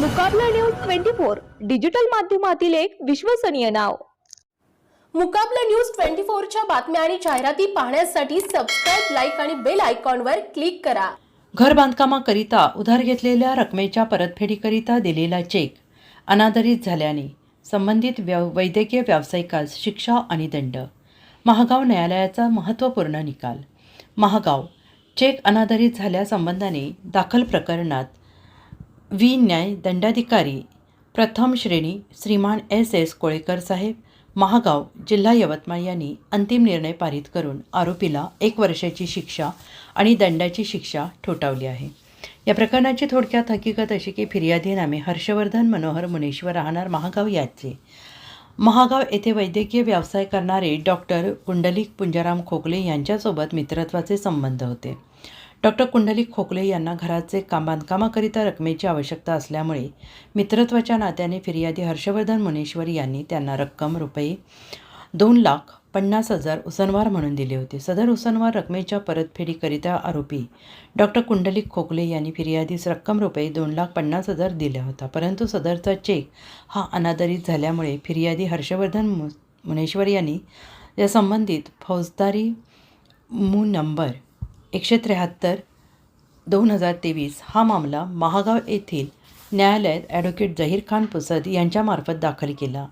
मुकाबला news twenty four digital माध्यमातील एक विश्वसनीय नाव. मुकाबला न्यूज ट्वेंटी फोरच्या बातम्या आणि जाहिराती पाहण्यासाठी सबस्क्राईब लाईक आणि बेल आयकॉनवर क्लिक करा. घर बांधकामाकरिता उधार घेतलेल्या रकमेच्या परतफेडीकरिता दिलेला चेक अनादरित झाल्याने संबंधित व्यव वैद्यकीय व्यावसायिकास शिक्षा आणि दंड. महागाव न्यायालयाचा महत्त्वपूर्ण निकाल. महागाव चेक अनादरित झाल्यासंबंधाने दाखल प्रकरणात व्ही. न्याय दंडाधिकारी प्रथम श्रेणी श्रीमान एस. एस. कोळेकर साहेब महागाव जिल्हा यवतमाळ यांनी अंतिम निर्णय पारित करून आरोपीला एक वर्षाची शिक्षा आणि दंडाची शिक्षा ठोठावली आहे. या प्रकरणाची थोडक्यात हकीकत अशी की फिर्यादी नामे हर्षवर्धन मनोहर मुनेश्वर राहणार महागाव याचे. महागाव येथे वैद्यकीय व्यवसाय करणारे डॉक्टर कुंडलिक पुंजाराम खोकले यांच्यासोबत मित्रत्वाचे संबंध होते. डॉक्टर कुंडलिक खोकले यांना घराचे काम बांधकामाकरिता रकमेची आवश्यकता असल्यामुळे मित्रत्वाच्या नात्याने फिर्यादी हर्षवर्धन मुनेश्वर यांनी त्यांना रक्कम रुपये दोन लाख पन्नास हजार उसनवार म्हणून दिले होते. सदर उसनवार रकमेच्या परतफेडीकरिता आरोपी डॉक्टर कुंडलिक खोकले यांनी फिर्यादीस रक्कम रुपये दोन लाख पन्नास हजार दिला होता. परंतु सदरचा चेक हा अनादरित झाल्यामुळे फिर्यादी हर्षवर्धन मु मुनेश्वर यांनी या संबंधित फौजदारी मू नंबर एकशे त्र्याहत्तर दोन हजार तेवीस हा मामला महागाव येथील न्यायालयात ॲडव्होकेट जहीर खान पुसद यांच्यामार्फत दाखल केला.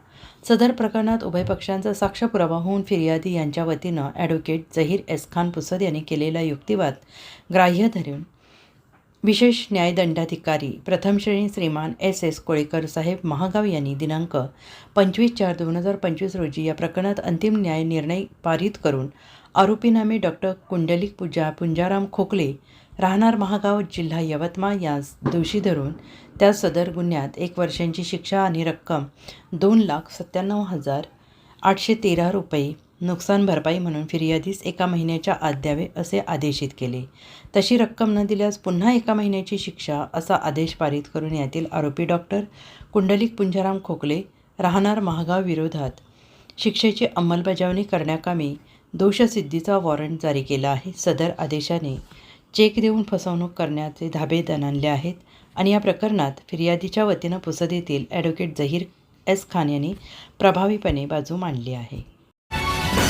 सदर प्रकरणात उभय पक्षांचा साक्ष पुरावा होऊन फिर्यादी यांच्या वतीनं ॲडव्होकेट जहीर एस खान पुसद यांनी केलेला युक्तिवाद ग्राह्य धरून विशेष न्यायदंडाधिकारी प्रथम श्रेणी श्रीमान एस एस कोळेकर साहेब महागाव यांनी दिनांक पंचवीस चार दोन हजार पंचवीस रोजी या प्रकरणात अंतिम न्याय निर्णय पारित करून आरोपीनामे डॉक्टर कुंडलिक पूजा पुंजाराम खोकले राहणार महागाव जिल्हा यवतमाळ यास दोषी धरून त्या सदर गुन्ह्यात एक वर्षांची शिक्षा आणि रक्कम दोन लाख सत्त्याण्णव हजार आठशे तेरा रुपये नुकसान भरपाई म्हणून फिर्यादीस एका महिन्याच्या आत द्यावे असे आदेशित केले. तशी रक्कम न दिल्यास पुन्हा एका महिन्याची शिक्षा असा आदेश पारित करून यातील आरोपी डॉक्टर कुंडलिक पुंजाराम खोकले राहणार महागाव विरोधात शिक्षेची अंमलबजावणी करण्याकामी दोषसिद्धीचा वॉरंट जारी केला आहे. सदर आदेशाने चेक देऊन फसवणूक करण्याचे धाबे दणाणले आहेत आणि या प्रकरणात फिर्यादीच्या वतीनं पुसद येथील ॲडव्होकेट जहीर एस खान यांनी प्रभावीपणे बाजू मांडली आहे.